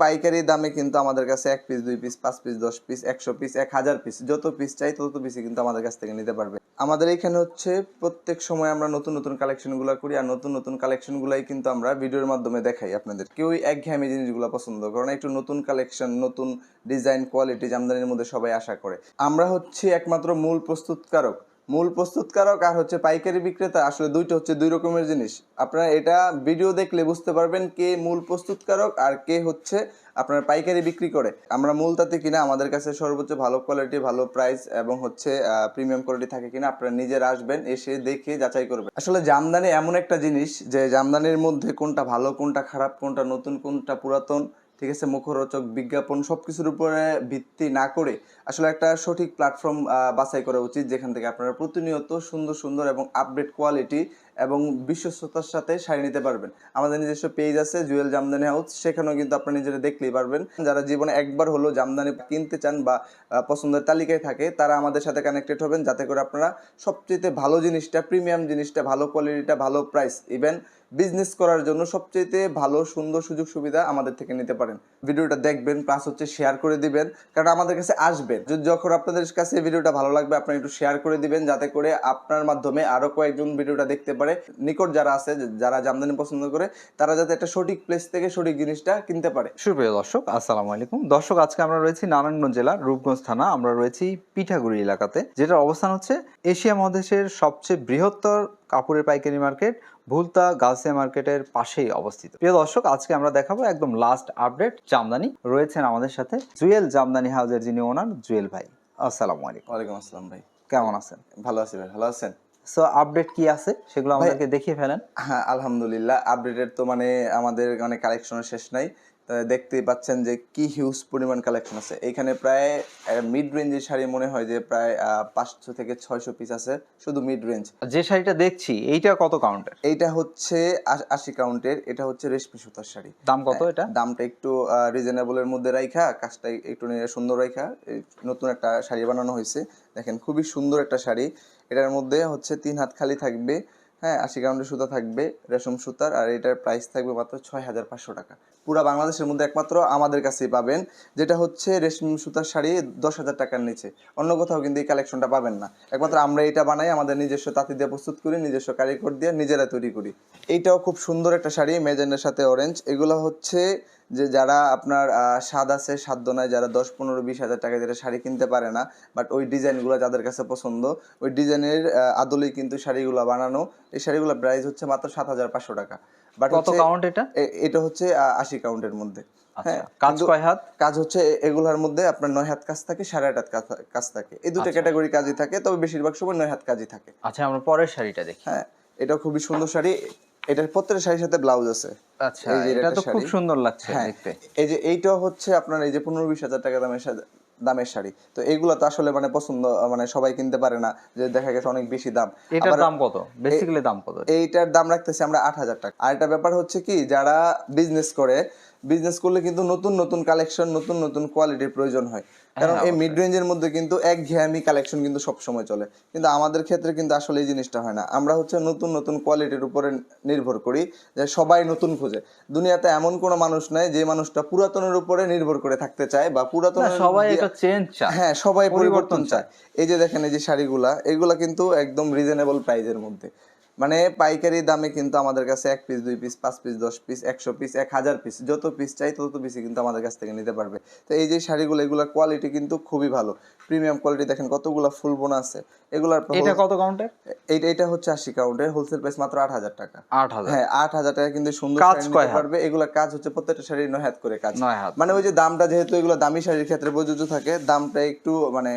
পাইকারি দামে কিন্তু আমাদের কাছে এক পিস দুই পিস পাঁচ পিস দশ পিস একশো পিস এক হাজার পিস যত পিস চাই তত পিসই কিন্তু আমাদের কাছ থেকে নিতে পারবে। আমাদের এখানে হচ্ছে প্রত্যেক সময় আমরা নতুন নতুন কালেকশনগুলো করি আর নতুন নতুন কালেকশনগুলাই কিন্তু আমরা ভিডিওর মাধ্যমে দেখাই আপনাদের। কেউই একঘেয়েমি জিনিসগুলো পছন্দ করে না, একটু নতুন কালেকশন নতুন ডিজাইন কোয়ালিটি জামদানির মধ্যে সবাই আশা করে। আমরা হচ্ছে একমাত্র মূল প্রস্তুতকারক মূল প্রস্তুতকারক আর হচ্ছে পাইকারি বিক্রেতা, আসলে দুইটা হচ্ছে দুই রকমের জিনিস। আপনারা এটা ভিডিও দেখলে বুঝতে পারবেন কে মূল প্রস্তুতকারক আর কে হচ্ছে আপনার পাইকারি বিক্রি করে। আমরা মূল তাতে কিনা, আমাদের কাছে সর্বোচ্চ ভালো কোয়ালিটি ভালো প্রাইস এবং হচ্ছে প্রিমিয়াম কোয়ালিটি থাকে কিনা, আপনারা নিজেরা আসবেন, এসে দেখে যাচাই করবেন। আসলে জামদানি এমন একটা জিনিস যে জামদানির মধ্যে কোনটা ভালো, কোনটা খারাপ, কোনটা নতুন, কোনটা পুরাতন ঠিক আছে, মুখরোচক বিজ্ঞাপন সব কিছুর উপরে ভিত্তি না করে আসলে একটা সঠিক প্ল্যাটফর্ম বাছাই করা উচিত যেখান থেকে আপনারা প্রতিনিয়ত সুন্দর সুন্দর এবং আপডেট কোয়ালিটি এবং বিশ্বস্ততার সাথে শাড়ি নিতে পারবেন। আমাদের নিজস্ব পেজ আছে, জুয়েল জামদানি হাউস। সেখানেও কিন্তু আপনারা নিজেরা দেখলেই পারবেন। যারা জীবনে একবার হলো জামদানি কিনতে চান বা পছন্দের তালিকায় থাকে, তারা আমাদের সাথে কানেক্টেড হবেন। যাতে করে আপনারা সবচেয়ে ভালো জিনিসটা প্রিমিয়াম জিনিসটা, ভালো কোয়ালিটিটা ভালো প্রাইস ইভেন বিজনেস করার জন্য সবচেয়ে ভালো, সুন্দর সুযোগ সুবিধা আমাদের থেকে নিতে পারেন। ভিডিওটা দেখবেন প্লাস হচ্ছে শেয়ার করে দিবেন, কারণ আমাদের কাছে আসবেন। যখন আপনাদের কাছে ভিডিওটা ভালো লাগবে আপনারা একটু শেয়ার করে দিবেন, যাতে করে আপনার মাধ্যমে আরও কয়েকজন ভিডিওটা দেখতে পারে। নিকট যারা আছে, যারা জামদানি পছন্দ করে, তারা যাতে একটা সঠিক প্লেস থেকে সঠিক জিনিসটা কিনতে পারে। সুপ্রিয় দর্শক, আসসালামু আলাইকুম। দর্শক, আজকে আমরা রয়েছি নারায়ণগঞ্জ জেলার রূপগঞ্জ থানা। আমরা রয়েছি পিঠাগুড়ি এলাকাতে, যেটার অবস্থান হচ্ছে এশিয়া মহাদেশের সবচেয়ে বৃহত্তর কাপড়ের পাইকারি মার্কেট ভুলতা গালসিয়া মার্কেটের পাশেই অবস্থিত। প্রিয় দর্শক আজকে আমরা দেখাবো একদম লাস্ট আপডেট জামদানি। রয়েছেন আমাদের সাথে জুয়েল জামদানি হাউজের যিনি ওনার জুয়েল ভাই। আসসালামু আলাইকুম। ওয়ালাইকুম আসসালাম ভাই। কেমন আছেন? ভালো আছি ভাই ভালো আছেন? সো আপডেট কি আছে? সেগুলো আমাদেরকে দেখিয়ে ফেলেন। হ্যাঁ আলহামদুলিল্লাহ আপডেটের তো মানে আমাদের মানে কালেকশনের শেষ নাই। দেখতেই পাচ্ছেন যে কি হিউজ পরিমাণ কালেকশন আছে। এখানে প্রায় মিড রেঞ্জের শাড়ি মনে হয় যে প্রায় পাঁচশো থেকে ছয়শো পিস আছে শুধু মিড রেঞ্জ যে শাড়িটা দেখছি এইটা কত কাউন্টের এইটা হচ্ছে আশ- কাউন্টের এটা হচ্ছে রেশমি সুতার শাড়ি। দাম কত এটা? দামটা একটু রিজনেবলের মধ্যে রাইখা কাজটা একটু সুন্দর রাইখা। নতুন একটা শাড়ি বানানো হয়েছে। দেখেন খুবই সুন্দর একটা শাড়ি। এটার মধ্যে হচ্ছে তিন হাত খালি থাকবে হ্যাঁ আশি কাউন্টের সুতা থাকবে, রেশম সুতার, আর এটার প্রাইস থাকবে মাত্র ছয় হাজার পাঁচশো টাকা। পুরা বাংলাদেশের মধ্যে একমাত্র আমাদের কাছেই পাবেন, যেটা হচ্ছে রেশম সুতার শাড়ি দশ হাজার টাকার নিচে। অন্য কোথাও কিন্তু এই কালেকশনটা পাবেন না। একমাত্র আমরা এটা বানাই, আমাদের নিজস্ব তাঁতি দিয়ে প্রস্তুত করি, নিজস্ব কারিগর দিয়ে নিজেরা তৈরি করি। এইটাও খুব সুন্দর একটা শাড়ি, মেজেন্ডার সাথে অরেঞ্জ এগুলো হচ্ছে যে যারা আপনার স্বাদ আছে সাধ্য নয় যারা দশ পনেরো বিশ হাজার টাকা যেটা শাড়ি কিনতে পারে না বাট ওই ডিজাইনগুলো যাদের কাছে পছন্দ ওই ডিজাইনের আদলেই কিন্তু শাড়িগুলো বানানো। এই শাড়িগুলো প্রাইস হচ্ছে মাত্র সাত হাজার পাঁচশো টাকা। বাট কত কাউন্ট এটা? এটা হচ্ছে আশি কাউন্টের মধ্যে। হ্যাঁ আচ্ছা কাজ কয় হাত? কাজ হচ্ছে এগুলার মধ্যে আপনার নয় হাত কাজ থাকে সাড়ে আট হাত কাজ- কাজ থাকে। এই দুটো ক্যাটাগরি কাজই থাকে তবে বেশিরভাগ সময় নয় হাত কাজই থাকে। আচ্ছা আমরা পরের শাড়িটা দেখি। হ্যাঁ এটা খুবই সুন্দর শাড়ি। এটার প্রত্যেকটা শাড়ির সাথে ব্লাউজ আছে। আচ্ছা এটা তো খুব। সুন্দর লাগছে হ্যাঁ দেখতে। এই যে এইটা হচ্ছে আপনার এই যে পনেরো বিশ হাজার টাকা দামের সাথে দামের শাড়ি। তো এগুলো তো আসলে মানে পছন্দ মানে সবাই কিনতে পারে না যে দেখা গেছে অনেক বেশি দাম। এটার দাম কত? বেসিক্যালি দাম কত? এইটার দাম রাখতেছি আমরা আট হাজার টাকা। আর একটা ব্যাপার হচ্ছে কি যারা বিজনেস করে বিজনেস করলে কিন্তু নতুন নতুন কালেকশন নতুন নতুন কোয়ালিটির প্রয়োজন হয়। কারণ এই মিড রেঞ্জের মধ্যে কিন্তু এক ঘেয়ামি কালেকশন কিন্তু সব সময় চলে। কিন্তু আমাদের ক্ষেত্রে কিন্তু আসলে এই জিনিসটা হয় না। আমরা হচ্ছে নতুন নতুন কোয়ালিটির উপরে নির্ভর করি যে সবাই নতুন খোঁজে। দুনিয়াতে এমন কোনো মানুষ নাই যে মানুষটা পুরাতনের উপরে নির্ভর করে থাকতে চায় বা পুরাতন সবাই চেঞ্জ চায়। হ্যাঁ সবাই পরিবর্তন পরিবর্তন চায়। এই যে দেখেন এই যে শাড়িগুলা এগুলা কিন্তু একদম রিজনেবল প্রাইজের মধ্যে। মানে পাইকারি দামে কিন্তু আমাদের কাছে এক পিস দুই পিস পাঁচ পিস দশ পিস একশো পিস এক হাজার পিস যত পিস চাই তত পিসই কিন্তু আমাদের কাছ থেকে নিতে পারবে। তো এই যে শাড়িগুলো এগুলোর কোয়ালিটি কিন্তু খুবই ভালো। প্রিমিয়াম কোয়ালিটি দেখেন কতগুলো ফুল বোনা আছে। এগুলার এটা কত কাউন্টের এইটা এটা হচ্ছে আশি কাউন্টের হোলসেল প্রাইস মাত্র আট হাজার টাকা। আট হাজার। হ্যাঁ আট হাজার টাকা কিন্তু সুন্দর কাজ নিতে পারবে। এগুলা কাজ হচ্ছে প্রত্যেকটা শাড়ি নয় হাত করে কাজ। নয় হাত। মানে ওই যে দামটা যেহেতু এগুলো দামি শাড়ির ক্ষেত্রে প্রযোজ্য থাকে দামটা একটু মানে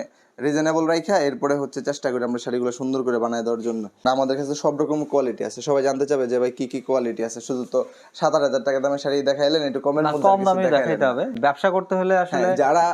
রিজনেবল রাইখা এরপরে হচ্ছে চেষ্টা করি আমরা শাড়িগুলো সুন্দর করে বানায় দেওয়ার জন্য। আমাদের কাছে সব রকম কোয়ালিটি আছে। সবাই জানতে চাবে যে ভাই কি কি কোয়ালিটি আছে। শুধু তো সাত আট হাজার টাকা দামের শাড়ি দেখাইলেন একটু কমের মধ্যে কম দামে দেখাইতে হবে। ব্যবসা করতে হলে আসলে হ্যাঁ, যারা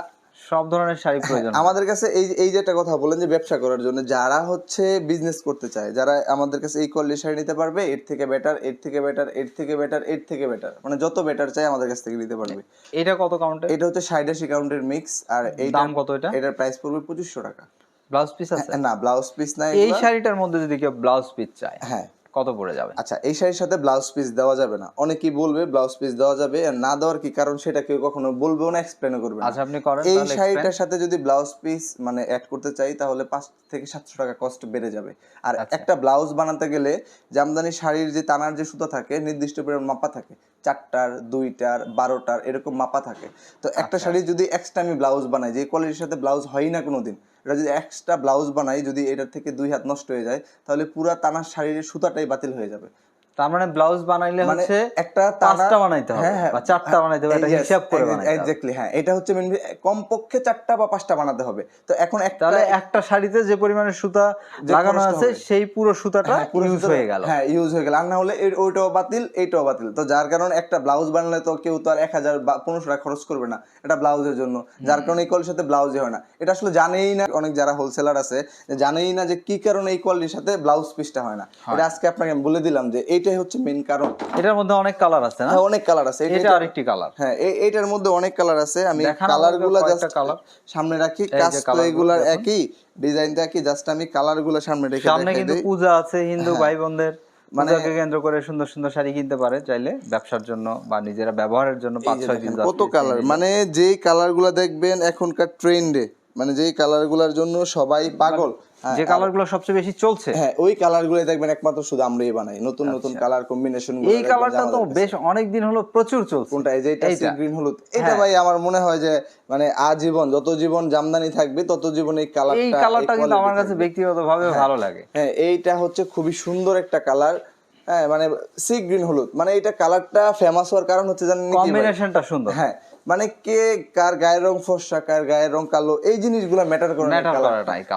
সব ধরনের শাড়ি প্রয়োজন আমাদের কাছে এই এই যে একটা কথা বলেন যে ব্যবসা করার জন্য যারা হচ্ছে বিজনেস করতে চায় যারা আমাদের কাছে এই কোয়ালিটি শাড়ি নিতে পারবে এর থেকে বেটার এর থেকে বেটার এর থেকে বেটার এর থেকে বেটার মানে যত বেটার চাই আমাদের কাছ থেকে নিতে পারবে। এটা কত কাউন্টের এটা হচ্ছে সাইড আশি কাউন্টের মিক্স আর এই দাম কত এটা? এটার প্রাইস পড়বে পঁচিশশো টাকা। ব্লাউজ পিস আছে? না ব্লাউজ পিস নাই এই শাড়িটার মধ্যে যদি কেউ ব্লাউজ পিস চায় হ্যাঁ। কত পড়ে যাবে? আচ্ছা এই শাড়ির সাথে ব্লাউজ পিস দেওয়া যাবে না। অনেকেই বলবে ব্লাউজ পিস দেওয়া যাবে আর না দেওয়ার কি কারণ সেটা কেউ কখনো বলবেও না এক্সপ্লেন করবে আচ্ছা আপনি করেন এই শাড়িটার সাথে যদি ব্লাউজ পিস মানে অ্যাড করতে চাই তাহলে পাঁচ থেকে সাতশো টাকা কস্ট বেড়ে যাবে। আর আচ্ছা। একটা ব্লাউজ বানাতে গেলে জামদানি শাড়ির যে টানার যে সুতা থাকে নির্দিষ্ট পরিমাণ মাপা থাকে চারটার দুইটার বারোটার এরকম মাপা থাকে তো আচ্ছা। একটা শাড়ি যদি এক্সট্রা আমি ব্লাউজ বানাই যে কোয়ালিটির সাথে ব্লাউজ হয় না কোনো দিন এটা যদি এক্সট্রা ব্লাউজ বানাই যদি এটার থেকে দুই হাত নষ্ট হয়ে যায় তাহলে পুরা টানার শাড়ির সুতাটাই বাতিল হয়ে যাবে তার মানে ব্লাউজ বানাইলে মানে হচ্ছে একটা পাঁচটা বানাইতে হবে হ্যাঁ, হ্যাঁ, বা চারটা বানাইতে হবে এটা হিসাব করে বানাইতে exactly, হ্যাঁ এটা হচ্ছে কমপক্ষে চারটা বা পাঁচটা বানাতে হবে। তো এখন একটা একটা শাড়িতে যে পরিমাণে সুতা লাগানো আছে সেই পুরো সুতাটা হ্যাঁ, ইউজ হয়ে গেল। হ্যাঁ ইউজ হয়ে গেল। আর না হলে ওইটাও বাতিল এইটাও বাতিল। তো যার কারণে একটা ব্লাউজ বানালে তো কেউ তো আর এক হাজার বা পনেরোশো টাকা খরচ করবে না এটা ব্লাউজের জন্য। যার কারণে এই কোয়ালিটির সাথে ব্লাউজে হয় না। এটা আসলে জানেই না অনেক যারা হোলসেলার আছে জানেই না যে কি কারণে এই কোয়ালিটির সাথে ব্লাউজ পিসটা হয় না। এটা আজকে আপনাকে আমি বলে দিলাম যে এইটাই হচ্ছে মেন কারণ। এটার মধ্যে অনেক কালার আছে না? হ্যাঁ অনেক কালার আছে। এটা- আরেকটি কালার হ্যাঁ এই এইটার মধ্যে অনেক কালার আছে। আমি দেখান কালার আমাকে গুলা কয়েকটা জাস্ট colour। সামনে রাখি। কাজ তো এগুলার একই ডিজাইনটা একই জাস্ট আমি কালারগুলা সামনে রেখে সামনে কিন্তু পূজা আছে হিন্দু হ্যাঁ। ভাই বোনদের মানে- কেন্দ্র করে সুন্দর সুন্দর শাড়ি কিনতে পারে চাইলে ব্যবসার জন্য বা নিজেরা ব্যবহারের জন্য পাঁচ ছয় দশ কত কালার মানে যেই কালারগুলা দেখবেন এখনকার ট্রেন্ডে মানে যেই কালারগুলার জন্য সবাই পাগল। হ্যাঁ, যে কালারগুলো সবচেয়ে বেশি চলছে। হ্যাঁ ওই কালারগুলো দেখবেন একমাত্র শুধু আমরাই বানাই। নতুন নতুন কালার কম্বিনেশন আচ্ছা। এই কালারটা তো বেশ অনেক দিন হলো প্রচুর চলছে। কোনটা? এই যে এটা। গ্রিন হলুদ। এটা হ্যাঁ। ভাই আমার মনে হয় যে মানে আজীবন যত জীবন জামদানি থাকবে তত জীবন এই কালারটা এই কালারটা কিন্তু আমার কাছে ব্যক্তিগত ভাবে ভালো লাগে। হ্যাঁ এইটা হচ্ছে খুবই সুন্দর একটা কালার হ্যাঁ মানে সি গ্রিন হলুদ। মানে এটা কালারটা ফেমাস হওয়ার কারণ হচ্ছে জানেন কম্বিনেশনটা সুন্দর। হ্যাঁ মানে কে কার গায়ের রং ফর্সা কার গায়ের রং কালো এই জিনিসগুলো ম্যাটার করে না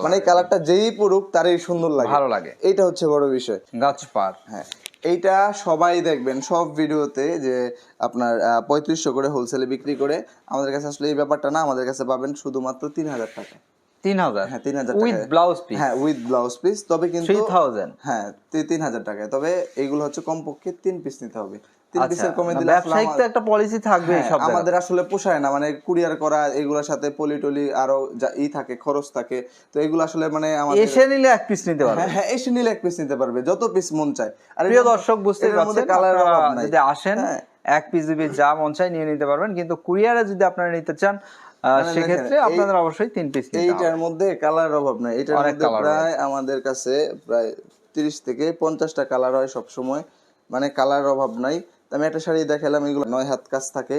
মানে কালারটা যেই পড়ুক তারই সুন্দর লাগে। ভালো লাগে। এইটা হচ্ছে বড় বিষয়। গাছ পার হ্যাঁ। এইটা সবাই দেখবেন সব ভিডিওতে যে আপনার পঁয়ত্রিশশো করে হোলসেলে বিক্রি করে আমাদের কাছে আসলে এই ব্যাপারটা না আমাদের কাছে পাবেন শুধুমাত্র তিন হাজার টাকা। তিন হাজার হ্যাঁ তিন হাজার উইথ টাকা ব্লাউজ পিস হ্যাঁ উইথ ব্লাউজ পিস তবে কিন্তু থ্রি থাউজেন্ড হ্যাঁ তিন হাজার টাকায়। তবে এইগুলো হচ্ছে কমপক্ষে তিন পিস নিতে হবে। পিসের কমে দিলে ব্যবসায়িক তো একটা পলিসি থাকবে হ্যাঁ, সব আমাদের আসলে পোষায় না মানে কুরিয়ার করা এগুলোর সাথে পলি টলি আরও যা ই থাকে খরচ থাকে তো এগুলো আসলে মানে আমাদের এসে নিলে এক পিস নিতে পারবে। হ্যাঁ হ্যাঁ এসে নিলে এক পিস নিতে পারবে যত পিস মন চায়। আর প্রিয় দর্শক বুঝতে পারছেন কালার অভাব নাই। যদি আসেন। এক পিস দুই piece যা মন চাই নিয়ে নিতে পারবেন কিন্তু কুরিয়ারে যদি আপনারা নিতে চান মানে সেক্ষেত্রে আপনাদের অবশ্যই তিন পিস এইটার মধ্যে কালার অভাব নাই। এটার মধ্যে প্রায় আমাদের কাছে প্রায় তিরিশ থেকে পঞ্চাশটা কালার হয় সব সময় মানে কালার অভাব নাই। আমি একটা শাড়ি দেখালাম এগুলো নয় হাত কাজ থাকে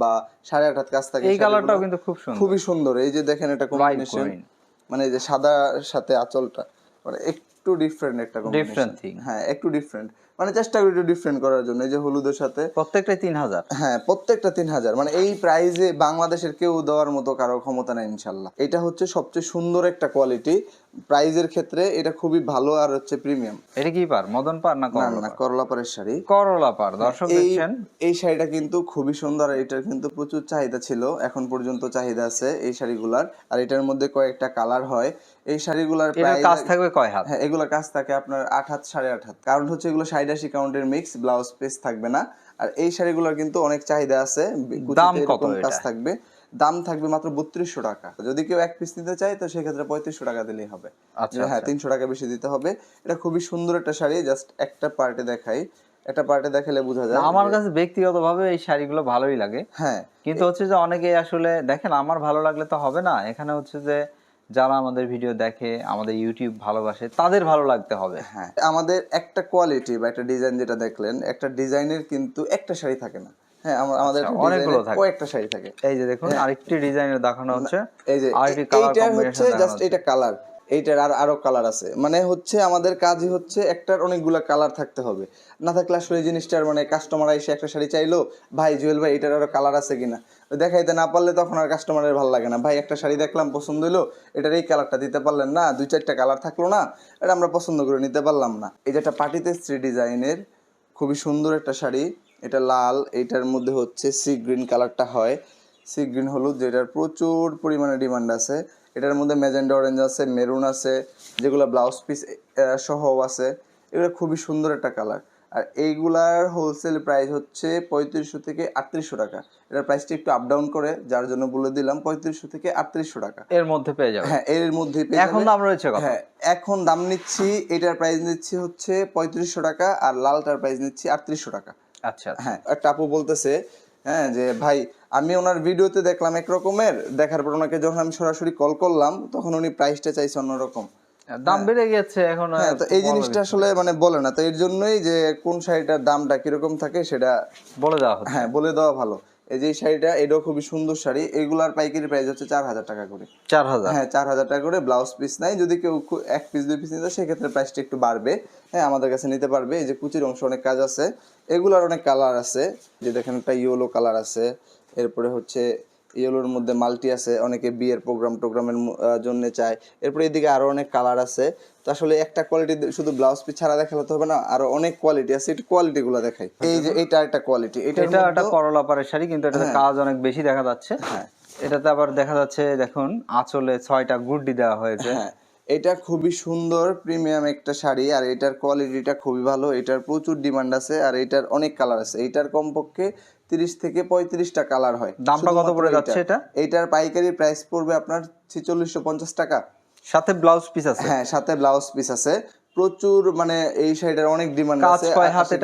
বা সাড়ে আট হাত কাজ থাকে এই কালারটাও কিন্তু খুব সুন্দর। খুবই সুন্দর। এই যে দেখেন এটা কম্বিনেশন মানে এই যে সাদার সাথে আঁচলটা মানে একটু ডিফারেন্ট একটা। Different thing। হ্যাঁ একটু ডিফারেন্ট মানে চেষ্টা করি একটু ডিফারেন্ট করার জন্য এই যে হলুদের সাথে। প্রত্যেকটাই তিন হাজার। হ্যাঁ প্রত্যেকটা তিন হাজার। মানে এই প্রাইজে বাংলাদেশের কেউ দেওয়ার মতো কারও ক্ষমতা নেই ইনশাল্লাহ। এটা হচ্ছে সবচেয়ে সুন্দর একটা কোয়ালিটি প্রাইজের ক্ষেত্রে এটা খুবই ভালো আর হচ্ছে প্রিমিয়াম। এটা কি পার? মদন পার না করলা না করলা পাড়ের শাড়ি। করলা পার দর্শক দেখছেন? এই শাড়িটা কিন্তু খুবই সুন্দর আর এটার কিন্তু প্রচুর চাহিদা ছিল এখন পর্যন্ত চাহিদা আছে এই শাড়িগুলার আর এটার মধ্যে কয়েকটা কালার হয়। এই শাড়িগুলার প্রাইস কাজ থাকবে কয় হাত? হ্যাঁ এগুলোর কাজ থাকে আপনার আট হাত সাড়ে আট হাত। কারণ হচ্ছে এগুলো সাইড আশি কাউন্টের মিক্স ব্লাউজ পিস থাকবে না। আর এই শাড়িগুলোর কিন্তু অনেক চাহিদা আছে দাম কত কাজ থাকবে। দাম থাকবে মাত্র বত্রিশশো টাকা। যদি কেউ এক পিস নিতে চায় তো সেক্ষেত্রে পঁয়ত্রিশশো টাকা দিলেই হবে। আচ্ছা, হ্যাঁ তিনশো টাকা বেশি দিতে হবে। এটা খুবই সুন্দর একটা শাড়ি জাস্ট একটা পার্টে দেখাই। একটা পার্টে দেখালে বোঝা যায় আমার কাছে ব্যক্তিগতভাবে এই শাড়িগুলো ভালোই লাগে। হ্যাঁ। কিন্তু হচ্ছে যে অনেকে আসলে দেখেন আমার ভালো লাগলে তো হবে না। এখানে হচ্ছে যে যারা আমাদের ভিডিও দেখে আমাদের ইউটিউব ভালোবাসে তাদের ভালো লাগতে হবে। হ্যাঁ আমাদের একটা কোয়ালিটি বা একটা ডিজাইন যেটা দেখলেন একটা ডিজাইনের কিন্তু একটা শাড়ি থাকে না। হ্যাঁ আমাদের আচ্ছা, একটা অনেকগুলো থাকে। কয়েকটা শাড়ি থাকে। এই যে দেখুন আরেকটি ডিজাইনের দেখানো হচ্ছে। এই যে আরেকটি কালার হচ্ছে জাস্ট এটা কালার এইটার আর আরও কালার আছে। মানে হচ্ছে আমাদের কাজই হচ্ছে একটার অনেকগুলা কালার থাকতে হবে। না থাকলে আসলে এই জিনিসটার মানে কাস্টমার এসে একটা শাড়ি চাইলো ভাই জুয়েল ভাই এটার আরও কালার আছে কিনা? দেখাইতে না পারলে তখন আর কাস্টমারের ভালো লাগে না। ভাই একটা শাড়ি দেখলাম পছন্দ হলো এটার এই কালারটা দিতে পারলেন না দুই চারটা কালার থাকল না এটা আমরা পছন্দ করে নিতে পারলাম না। এই যে একটা পার্টিতে স্ত্রী ডিজাইনের খুবই সুন্দর একটা শাড়ি। এটা লাল এটার মধ্যে হচ্ছে সি গ্রিন কালারটা হয়। সি গ্রিন হলুদ যেটার প্রচুর পরিমাণে ডিমান্ড আছে। এটার মধ্যে ম্যাজেন্ডা অরেঞ্জ আছে মেরুন আছে যেগুলো ব্লাউজ পিস সহ আছে। এগুলো খুবই সুন্দর একটা কালার আর এইগুলার হোলসেল প্রাইস হচ্ছে পঁয়ত্রিশশো থেকে আটত্রিশশো টাকা। এটার প্রাইসটা একটু আপ ডাউন করে যার জন্য বলে দিলাম পঁয়ত্রিশশো থেকে আটত্রিশশো টাকা। এর মধ্যে পেয়ে যাবে। হ্যাঁ এর মধ্যে এখন দাম রয়েছে হ্যাঁ এখন দাম নিচ্ছি এটার প্রাইস নিচ্ছি হচ্ছে পঁয়ত্রিশশো টাকা আর লালটার প্রাইস নিচ্ছি আটত্রিশশো টাকা। আচ্ছা হ্যাঁ একটা আপু বলতেছে হ্যাঁ যে ভাই আমি ওনার ভিডিওতে দেখলাম এক রকমের দেখার পর ওনাকে যখন আমি সরাসরি কল করলাম তখন উনি প্রাইসটা চাইছে অন্যরকম। দাম বেড়ে গেছে এখন হ্যাঁ তো এই জিনিসটা আসলে মানে বলে না তো এর জন্যই যে কোন শাড়িটার দামটা কীরকম থাকে সেটা বলে দেওয়া হ্যাঁ বলে দেওয়া ভালো। এই যে শাড়িটা এটাও খুবই সুন্দর শাড়ি। এগুলার পাইকারি প্রাইস হচ্ছে চার হাজার টাকা করে। চার হাজার? হ্যাঁ চার হাজার টাকা করে ব্লাউজ পিস নাই। যদি কেউ এক পিস দুই পিস নিতে সেক্ষেত্রে প্রাইসটা একটু বাড়বে। হ্যাঁ আমাদের কাছে নিতে পারবে। এই যে কুচির অংশ অনেক কাজ আছে। এগুলার অনেক কালার আছে। যে দেখেন একটা ইয়েলো কালার আছে। এরপরে হচ্ছে ইয়েলোর মধ্যে মাল্টি আছে। অনেকে বিয়ের প্রোগ্রাম টোগ্রামের জন্য চায়। এরপরে এদিকে আরও অনেক কালার আছে। তো আসলে একটা কোয়ালিটি শুধু ব্লাউজ পিস ছাড়া দেখালে তো হবে না আরও অনেক কোয়ালিটি আছে। একটু কোয়ালিটি গুলো দেখাই। এই যে এটা একটা কোয়ালিটি এটা এটা একটা করলা পাড়ের শাড়ি কিন্তু এটাতে কাজ অনেক বেশি দেখা যাচ্ছে। হ্যাঁ। এটাতে আবার দেখা যাচ্ছে দেখুন আঁচলে ছয়টা গুড্ডি দেওয়া হয়েছে। হ্যাঁ। এটা খুবই সুন্দর প্রিমিয়াম একটা শাড়ি আর এটার কোয়ালিটিটা খুবই ভালো। এটার প্রচুর ডিমান্ড আছে আর এটার অনেক কালার আছে। এটার কমপক্ষে তিরিশ থেকে পঁয়ত্রিশটা কালার হয়। দামটা কত পড়ে যাচ্ছে এটা? এইটার পাইকারি প্রাইস পড়বে আপনার ছেচল্লিশশো পঞ্চাশ টাকা। সাথে ব্লাউজ পিস আছে। হ্যাঁ সাথে ব্লাউজ পিস আছে। প্রচুর মানে এই শাড়িটার অনেক ডিমান্ড আছে। হাত আশি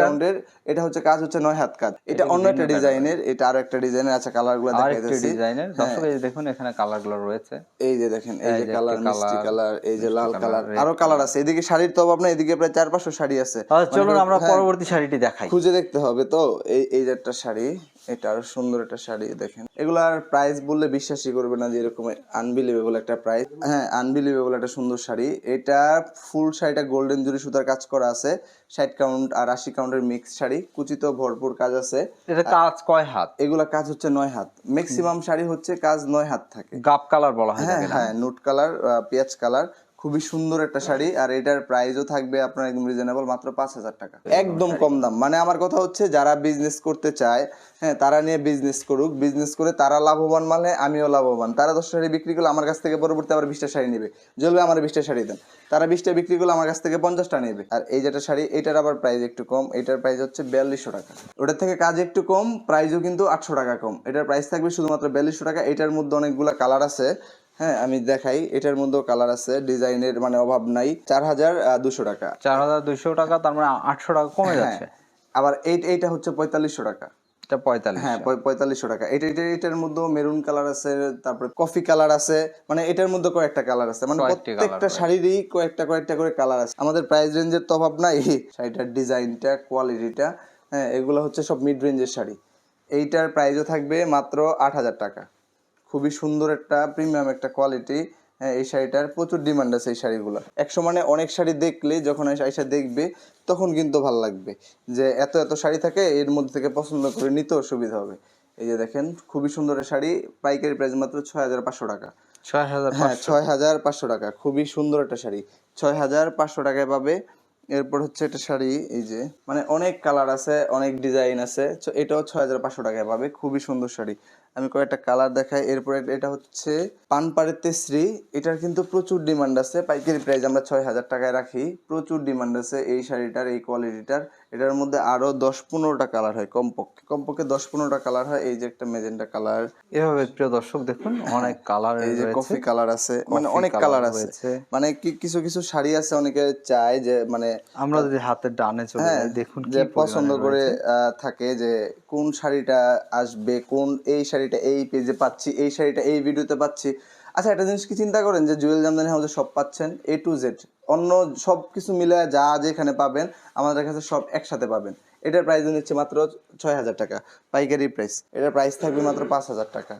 এটা? হচ্ছে কাজ হচ্ছে নয় হাত কাজ। এটা অন্য একটা ডিজাইনের এটা আরও একটা ডিজাইনের আছে কালারগুলো একটি দেখাইতেছি। ডিজাইনের দর্শক এই দেখুন এখানে কালারগুলো রয়েছে। এই যে দেখেন এই যে কালার মিষ্টি কালার এই যে লাল কালার আরও কালার আছে। এদিকে শাড়ির তো অভাব না এদিকে প্রায় চার পাঁচশো শাড়ি আছে। আচ্ছা, চলুন আমরা হ্যাঁ। পরবর্তী শাড়িটি দেখাই। খুঁজে দেখতে হবে তো। এই এই যে একটা শাড়ি। এটা আরও সুন্দর একটা শাড়ি দেখেন। এগুলার প্রাইস বললে বিশ্বাসই করবে না যে এরকম আনবিলিভেবল একটা প্রাইস হ্যাঁ আনবিলিভেবল একটা সুন্দর শাড়ি। এটা ফুল শাড়িটা গোল্ডেন জুরি সুতার কাজ করা আছে। ষাট কাউন্ট আর আশি কাউন্টের মিক্স শাড়ি। কুচিত ভরপুর কাজ আছে। এটা কাজ কয় হাত? এগুলা কাজ হচ্ছে নয় হাত। ম্যাক্সিমাম শাড়ি হচ্ছে কাজ নয় হাত থাকে। গাপ কালার বলা হয় হ্যাঁ হ্যাঁ নুট কালার পেঁয়াজ কালার খুবই সুন্দর একটা শাড়ি আর এটার প্রাইসও থাকবে আপনার একদম রিজনেবল মাত্র পাঁচ হাজার টাকা। একদম কম দাম। মানে আমার কথা হচ্ছে যারা বিজনেস করতে চায় হ্যাঁ তারা নিয়ে বিজনেস করুক। বিজনেস করে তারা লাভবান মানে আমিও লাভবান। তারা দশ শাড়ি বিক্রি করলে আমার কাছ থেকে পরবর্তী আবার বিশটা শাড়ি নেবে। জ্বলবে আমার বিশটা শাড়ি দেন। তারা বিশটা বিক্রি করলে আমার কাছ থেকে পঞ্চাশটা নেবে। আর এই যেটা শাড়ি এটার আবার প্রাইস একটু কম। এটার প্রাইস হচ্ছে বিয়াল্লিশশো টাকা। ওটার থেকে কাজ একটু কম প্রাইসও কিন্তু আটশো টাকা কম। এটার প্রাইস থাকবে শুধুমাত্র বিয়াল্লিশশো টাকা। এটার মধ্যে অনেকগুলা কালার আছে। হ্যাঁ আমি দেখাই। এটার মধ্যেও কালার আছে ডিজাইনের মানে অভাব নাই। চার হাজার দুশো টাকা। চার হাজার দুইশো টাকা তার মানে আটশো টাকা কমে যাচ্ছে। আবার এই এইটা হচ্ছে পঁয়তাল্লিশশো টাকা। এটা পঁয়তাল্লিশ। হ্যাঁ পঁয়- পঁয়তাল্লিশশো টাকা। এটা এটা এটার মধ্যেও মেরুন কালার আছে তারপরে কফি কালার আছে। মানে এটার মধ্যে কয়েকটা কালার আছে। মানে প্রত্যেকটা শাড়িরই কয়েকটা কয়েকটা করে কালার আছে। আমাদের প্রাইস রেঞ্জের তো অভাব নাই। শাড়িটার ডিজাইনটা কোয়ালিটিটা হ্যাঁ এগুলো হচ্ছে সব মিড রেঞ্জের শাড়ি। এইটার প্রাইসও থাকবে মাত্র আট হাজার টাকা। খুবই সুন্দর একটা প্রিমিয়াম একটা কোয়ালিটি হ্যাঁ এই শাড়িটার প্রচুর ডিমান্ড আছে এই শাড়িগুলো একশো মানে অনেক শাড়ি দেখলে যখন এই শাড়িটা দেখবে তখন কিন্তু ভালো লাগবে। যে এত এত শাড়ি থাকে এর মধ্যে থেকে পছন্দ করে নিতেও সুবিধা হবে। এই যে দেখেন খুবই সুন্দর শাড়ি পাইকারি প্রাইস মাত্র ছয় হাজার পাঁচশো টাকা। ছয় হাজার হ্যাঁ ছয় হাজার পাঁচশো টাকা খুবই সুন্দর একটা শাড়ি। ছয় হাজার পাঁচশো টাকায় পাবে। এরপর হচ্ছে একটা শাড়ি এই যে মানে অনেক কালার আছে অনেক ডিজাইন আছে এটাও ছয় হাজার পাঁচশো টাকায় পাবে খুবই সুন্দর শাড়ি। আমি কয়েকটা কালার দেখাই। এরপরে এটা হচ্ছে পানপাড়ের তেশ্রী এটার কিন্তু প্রচুর ডিমান্ড আছে। পাইকারি প্রাইস আমরা ছয় হাজার টাকায় রাখি। প্রচুর ডিমান্ড আছে এই শাড়িটার এই কোয়ালিটিটার এটার মধ্যে আরও দশ পনেরোটা কালার হয় কমপক্ষে। কমপক্ষে দশ পনেরোটা কালার হয়। এই যে একটা মেজেন্টা কালার এভাবে প্রিয় দর্শক দেখুন অনেক কালার এই যে কফি কালার আছে। মানে অনেক কালার আছে। মানে কি কিছু কিছু শাড়ি আছে অনেকে চায় যে মানে আমরা যদি হাতে ডানে চলে হ্যাঁ, দেখুন যে পছন্দ করে আহ, থাকে যে কোন শাড়িটা আসবে কোন এই শাড়িটা এই পেজে পাচ্ছি এই শাড়িটা এই ভিডিওতে পাচ্ছি। আচ্ছা একটা জিনিস কি চিন্তা করেন যে জুয়েল জামদানি হাউসে সব পাচ্ছেন? এ টু জেড অন্য সব কিছু মিলে যা যেখানে পাবেন আমাদের কাছে সব একসাথে পাবেন। এটার প্রাইস নিচ্ছে মাত্র ছয় হাজার টাকা পাইকারি প্রাইস এটার প্রাইস থাকবে মাত্র পাঁচ হাজার টাকা।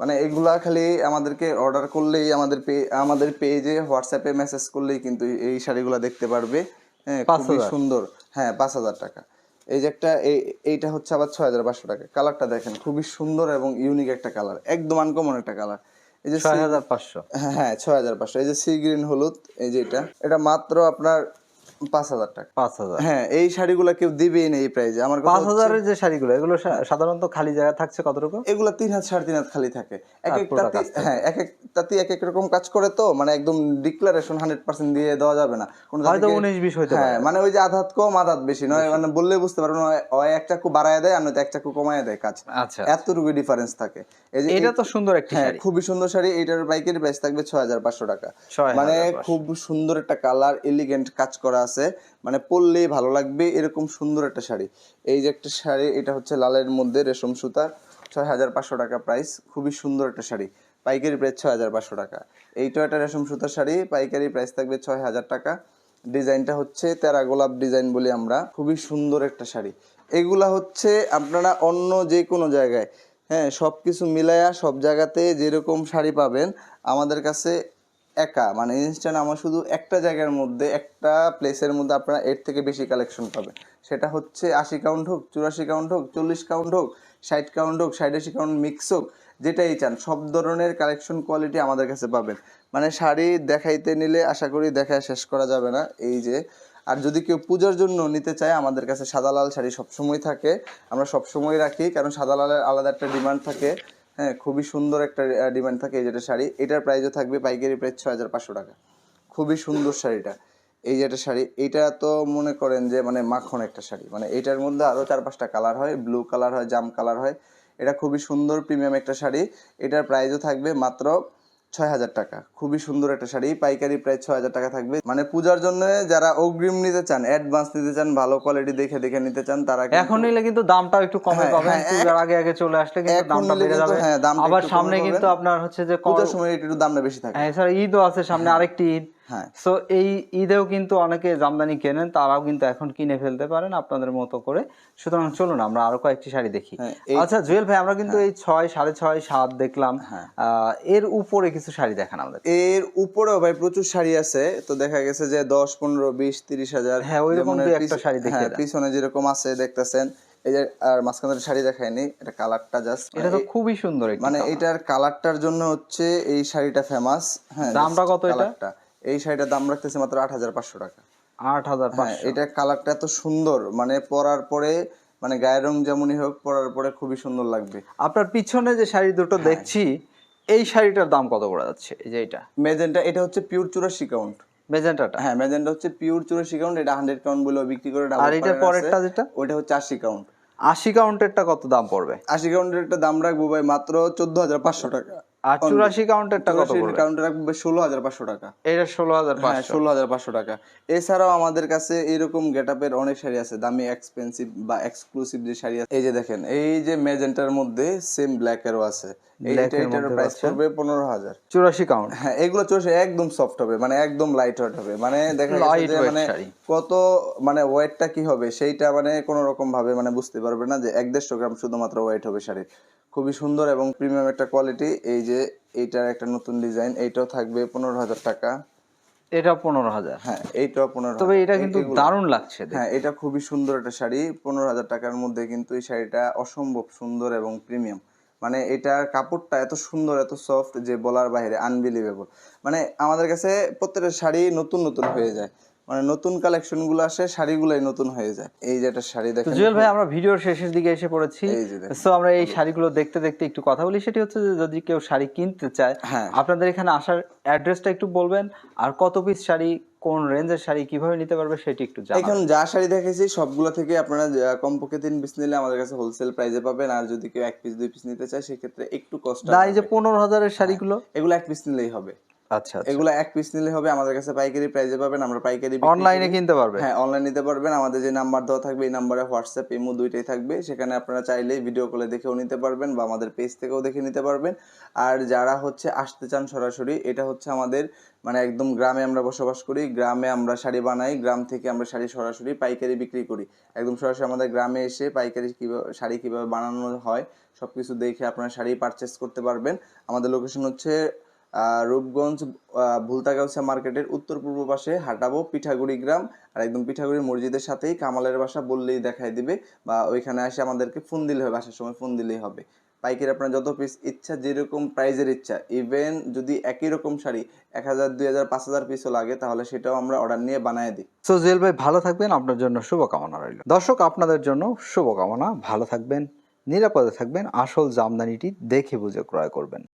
মানে এগুলা খালি আমাদেরকে অর্ডার করলেই আমাদের পে আমাদের পেজে হোয়াটসঅ্যাপে মেসেজ করলেই কিন্তু এই শাড়িগুলো দেখতে পারবে। হ্যাঁ খুবই? সুন্দর। হ্যাঁ পাঁচ হাজার টাকা। এই যে একটা এই- এইটা হচ্ছে আবার ছয় হাজার পাঁচশো টাকা। কালারটা দেখেন খুবই সুন্দর এবং ইউনিক একটা কালার একদম আনকমন একটা কালার। এই যে ছয় হাজার পাঁচশো। হ্যাঁ হ্যাঁ ছয় হাজার পাঁচশো। এই যে সি গ্রিন হলুদ এই যে এটা। এটা মাত্র আপনার পাঁচ হাজার টাকা। পাঁচ হাজার? হ্যাঁ এই শাড়িগুলো কেউ দিবেই না এই প্রাইজে আমার পাঁচ হাজারের যে শাড়িগুলো এগুলো সাধারণত খালি জায়গা থাকছে কতটুকু? এগুলা তিন হাত সাড়ে তিন হাত খালি থাকে। এক একটাতে হ্যাঁ এক একটাতে এক এক রকম কাজ করে তো মানে একদম ডিক্লারেশন হান্ড্রেড পার্সেন্ট দিয়ে দেওয়া যাবে না। হয়তো উনিশ বিশ হইতে হ্যাঁ মানে ওই যে আধাত কম আধাত বেশি। নয় মানে বললে বুঝতে পারবেন হয়- হয় এক চাকু বাড়ায় দেয় আর নয়তো এক চাকু কমায় দেয় কাজ। আচ্ছা। এতটুকু ডিফারেন্স থাকে। এই যে এটা তো সুন্দর একটা হ্যাঁ খুবই সুন্দর শাড়ি। এইটার পাইকারি প্রাইস থাকবে ছয় হাজার পাঁচশো টাকা। মানে খুব সুন্দর একটা কালার এলিগেন্ট কাজ করা আছে মানে পরলেই ভালো লাগবে, এরকম সুন্দর একটা শাড়ি। এই যে একটা শাড়ি, এটা হচ্ছে লালের মধ্যে রেশম সুতা ছয় হাজার পাঁচশো টাকা প্রাইস খুবই সুন্দর একটা শাড়ি। পাইকারি প্রাইস ছয় হাজার পাঁচশো টাকা। এইটাও একটা রেশম সুতার শাড়ি, পাইকারি প্রাইস থাকবে ছয় হাজার টাকা। ডিজাইনটা হচ্ছে তেরা গোলাপ ডিজাইন বলি আমরা, খুবই সুন্দর একটা শাড়ি। এগুলা হচ্ছে আপনারা অন্য যে কোনো জায়গায় হ্যাঁ সব কিছু মিলায়া সব জায়গাতে যেরকম শাড়ি পাবেন, আমাদের কাছে একা মানে ইনস্ট্যান্ট আমার শুধু একটা জায়গার মধ্যে, একটা প্লেসের মধ্যে আপনারা এর থেকে বেশি কালেকশন পাবেন। সেটা হচ্ছে আশি কাউন্ট হোক, চুরাশি কাউন্ট হোক, চল্লিশ কাউন্ট হোক, ষাট কাউন্ট হোক, ষাট আশি কাউন্ট মিক্স হোক, যেটাই চান, সব ধরনের কালেকশন কোয়ালিটি আমাদের কাছে পাবেন। মানে শাড়ি দেখাইতে নিলে আশা করি দেখায় শেষ করা যাবে না, এই যে। আর যদি কেউ পূজার জন্য নিতে চায়, আমাদের কাছে সাদা লাল শাড়ি সবসময় থাকে। আমরা সবসময় রাখি, কারণ সাদা লালের আলাদা একটা ডিমান্ড থাকে। হ্যাঁ খুবই সুন্দর একটা ডিমান্ড থাকে এই যেটা শাড়ি। এটার প্রাইসও থাকবে পাইকারি প্রাইস ছয় হাজার পাঁচশো টাকা। খুবই সুন্দর শাড়িটা। এই যে একটা শাড়ি, এটা তো মনে করেন যে মানে মাখন একটা শাড়ি। মানে এটার মধ্যে আরও চার পাঁচটা কালার হয় ব্লু কালার হয়, জাম কালার হয়। এটা খুবই সুন্দর প্রিমিয়াম একটা শাড়ি। এটার প্রাইসও থাকবে মাত্র ছয় হাজার টাকা। খুবই সুন্দর একটা শাড়ি পাইকারি প্রায় ছয় হাজার টাকা থাকবে। মানে পূজার জন্য যারা অগ্রিম নিতে চান অ্যাডভান্স নিতে চান ভালো কোয়ালিটি দেখে দেখে নিতে চান তারা এখন নিলে কিন্তু দামটা একটু কমে হ্যাঁ, পাবেন। হ্যাঁ, পূজার আগে আগে চলে আসলে কিন্তু দামটা বেড়ে যাবে। হ্যাঁ, দাম আবার সামনে কিন্তু আপনার হচ্ছে যে পূজার সময় একটু দামটা বেশি থাকে। হ্যাঁ, এছাড়া ঈদও আছে সামনে আরেকটি ঈদ। হ্যাঁ। সো এই ঈদেও কিন্তু অনেকে জামদানি কেনেন তারাও কিন্তু এখন কিনে ফেলতে পারেন আপনাদের মতো করে। সুতরাং চলুন আমরা আরও কয়েকটি শাড়ি দেখি। হ্যাঁ, আচ্ছা জুয়েল ভাই আমরা কিন্তু এই ছয় সাড়ে ছয় সাত দেখলাম। হ্যাঁ। এর উপরে কিছু শাড়ি দেখান আমাদের। এর উপরেও ভাই প্রচুর শাড়ি আছে তো দেখা গেছে যে দশ পনেরো বিশ তিরিশ হাজার হ্যাঁ, ওইরকম একটা শাড়ি হ্যাঁ পিছনে যেরকম আছে দেখতেছেন। এই যে আর মাঝখানে শাড়ি দেখায়নি এটা কালারটা জাস্ট এটা তো খুবই সুন্দর মানে। এটার কালারটার জন্য হচ্ছে এই শাড়িটা ফেমাস হ্যাঁ দামটা কত এটা? এই শাড়িটার দাম রাখতেছে মাত্র আট হাজার পাঁচশো টাকা। আট হাজার হ্যাঁ এটা কালারটা এত সুন্দর মানে পরার পরে মানে গায়ের রং যেমনই হোক পরার পরে খুবই সুন্দর লাগবে। আপনার পিছনে যে শাড়ি দুটো হ্যাঁ। দেখছি এই শাড়িটার দাম কত করে যাচ্ছে? এই যে এটা মেজেন্টা এটা হচ্ছে পিওর চুরাশি কাউন্ট। মেজেন্টাটা? হ্যাঁ মেজেন্টা হচ্ছে পিওর চুরাশি কাউন্ট এটা হান্ড্রেড কাউন্ট বলে বিক্রি করে আর পাড়ের পরেরটা যেটা? ওইটা হচ্ছে আশি কাউন্ট। আশি কাউন্টেরটা কত দাম পড়বে? আশি কাউন্টের একটা দাম রাখব ভাই মাত্র চোদ্দ হাজার পাঁচশো টাকা। আর চুরাশি কাউন্টারটা কত পড়বে? কাউন্টার রাখবে ষোলো হাজার পাঁচশো টাকা। এটা ষোলো হাজার হ্যাঁ ষোলো হাজার পাঁচশো টাকা। এছাড়াও আমাদের কাছে এরকম গেটআপের অনেক শাড়ি আছে দামি এক্সপেন্সিভ বা এক্সক্লুসিভ যে শাড়ি আছে। এই যে দেখেন এই যে মেজেন্টার মধ্যে সেম ব্ল্যাক এরও আছে। এইটা চুরাশি কাউন্ট হ্যাঁ এগুলো চলছে একদম সফট হবে মানে একদম লাইট ওয়েট হবে। মানে দেখা মানে কত মানে ওয়েটটা কি হবে সেইটা মানে কোনো রকম ভাবে মানে বুঝতে পারবে না যে এক দেড়শো গ্রাম শুধুমাত্র ওয়েট হবে শাড়ির। খুবই সুন্দর এবং প্রিমিয়াম একটা কোয়ালিটি এই যে এইটার একটা নতুন ডিজাইন এইটাও থাকবে পনেরো হাজার টাকা। এটা পনেরো হাজার। হ্যাঁ এইটাও পনেরো তবে এটা কিন্তু দারুণ লাগছে হ্যাঁ এটা খুবই সুন্দর একটা শাড়ি। পনেরো হাজার টাকার মধ্যে কিন্তু এই শাড়িটা অসম্ভব সুন্দর এবং প্রিমিয়াম মানে এটার কাপড়টা এত সুন্দর এত সফট যে বলার বাইরে আনবিলিভেবল মানে আমাদের কাছে প্রত্যেকটা শাড়ি নতুন নতুন হয়ে যায়। মানে নতুন কালেকশনগুলো আসে শাড়িগুলাই নতুন হয়ে যায়। এই যে একটা শাড়ি দেখেন জুয়েল ভাই আমরা ভিডিওর শেষের দিকে এসে পড়েছি। সো আমরা এই শাড়িগুলো দেখতে দেখতে একটু কথা বলি। সেটি হচ্ছে যে যদি কেউ শাড়ি কিনতে চায় হ্যাঁ। আপনাদের এখানে আসার অ্যাড্রেসটা একটু বলবেন আর কত পিস শাড়ি কোন রেঞ্জের শাড়ি কীভাবে নিতে পারবে সেটি একটু জানাবেন। এখন যা শাড়ি দেখেছি সবগুলো থেকে আপনারা কম কমপক্ষে তিন পিস নিলে আমাদের কাছে হোলসেল প্রাইসে পাবেন। আর যদি কেউ এক পিস দুই পিস নিতে চায় সেক্ষেত্রে একটু কষ্ট না এই যে পনেরো হাজারের শাড়িগুলো? এগুলো এক পিস নিলেই হবে। আচ্ছা এগুলো এক পিস নিলে হবে আমাদের কাছে পাইকারি প্রাইসে পাবেন আমরা পাইকারি অনলাইনে কিনতে পারবে? হ্যাঁ অনলাইন নিতে পারবেন আমাদের যে নাম্বার দেওয়া থাকবে এই নাম্বারে হোয়াটসঅ্যাপ ইমো দুইটাই থাকবে সেখানে আপনারা চাইলেই ভিডিও কলে দেখেও নিতে পারবেন বা আমাদের পেজ থেকেও দেখে নিতে পারবেন। আর যারা হচ্ছে আসতে চান সরাসরি এটা হচ্ছে আমাদের মানে একদম গ্রামে আমরা বসবাস করি গ্রামে আমরা শাড়ি বানাই গ্রাম থেকে আমরা শাড়ি সরাসরি পাইকারি বিক্রি করি। একদম সরাসরি আমাদের গ্রামে এসে পাইকারি কীভাবে শাড়ি কীভাবে বানানো হয় সবকিছু দেখে আপনারা শাড়ি পারচেস করতে পারবেন। আমাদের লোকেশন হচ্ছে রূপগঞ্জ ভুলতাগাউসা মার্কেটের উত্তর পূর্ব পাশে হাটাবো পিঠাগুড়ি গ্রাম। আর একদম পিঠাগুড়ি মসজিদের সাথেই কামালের বাসা বললেই দেখাই দিবে বা ওইখানে এসে আমাদেরকে ফোন দিলে হবে আসার সময় ফোন দিলেই হবে। পাইকারি আপনার যত পিস ইচ্ছা, যেরকম প্রাইজের ইচ্ছা ইভেন যদি একই রকম শাড়ি এক হাজার, দুই হাজার, পাঁচ হাজার পিসও লাগে, তাহলে সেটাও আমরা অর্ডার নিয়ে বানিয়ে দিই। সো জুয়েল ভাই, ভালো থাকবেন, আপনার জন্য শুভকামনা রইল। দর্শক, আপনাদের জন্য শুভকামনা। ভালো থাকবেন, নিরাপদে থাকবেন, আসল জামদানিটি দেখে বুঝে ক্রয় করবেন।